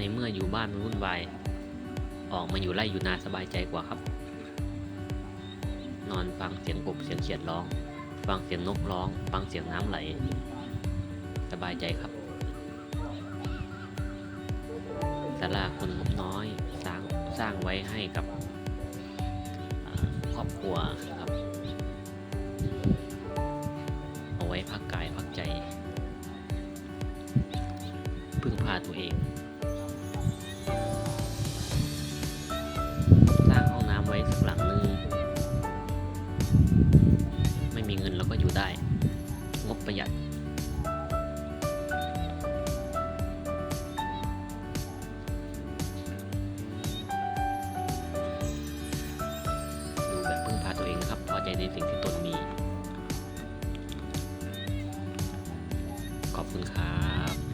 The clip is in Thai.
ในเมื่ออยู่บ้านมันวุ่นวาย ออกมาอยู่ไร่อยู่นาสบายใจกว่าครับ นอนฟังเสียงกบเสียงเขียดร้อง ฟังเสียงนกร้อง ฟังเสียงน้ำไหล สบายใจครับศาลาคนงบน้อยสร้างสร้างไว้ให้กับครอบครัวครับ เอาไว้พักกายพักใจ พึ่งพาตัวเอง ไม่มีเงินเราก็อยู่ได้ งบประหยัด ดูแบบพึ่งพาตัวเองครับ พอใจในสิ่งที่ตนมี ขอบคุณครับ